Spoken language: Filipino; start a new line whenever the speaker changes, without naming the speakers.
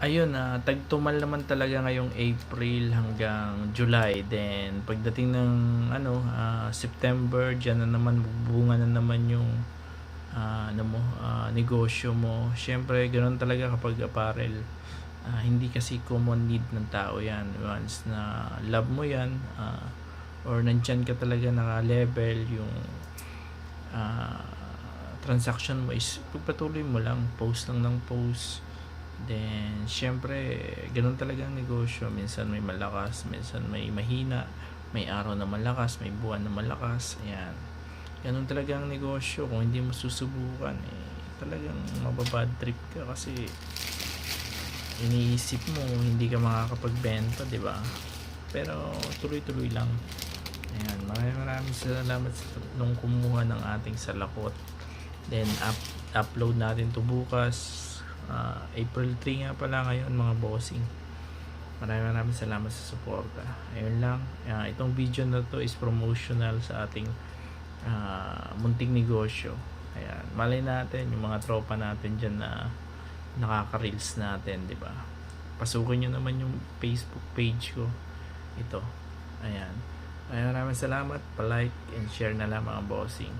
Ayun, ah, tagtumal naman talaga ngayong April hanggang July. Then, pagdating ng ano, ah, September, dyan na naman, bunga na naman yung ah, ano mo, ah, negosyo mo. Siyempre, ganoon talaga kapag apparel. Ah, hindi kasi common need ng tao yan. Once na love mo yan, ah, or nandyan ka talaga naka-level, yung ah, transaction mo is pagpatuloy mo lang, post lang ng post. Then, syempre, ganun talaga ang negosyo. Minsan may malakas, minsan may mahina, may araw na malakas, may buwan na malakas. Ayan. Ganun talaga ang negosyo. Kung hindi mo susubukan, eh, talagang mababad trip ka kasi iniisip mo hindi ka makakapagbenta, di ba? Pero tuloy-tuloy lang. Ayan, maraming maraming salamat sa nung kumuha ng ating salakot. Then up, upload natin to bukas. Ah, April 3 nga pala ngayon mga bossing. Maraming maraming salamat sa suporta. Ayun lang. Ah, itong video na to is promotional sa ating ah, munting negosyo. Ayan, malay natin yung mga tropa natin dyan na nakaka-reels natin, di ba? Pasukin nyo naman yung Facebook page ko. Ito. Ayan. Maraming maraming salamat. Pa-like and share na lang mga bossing.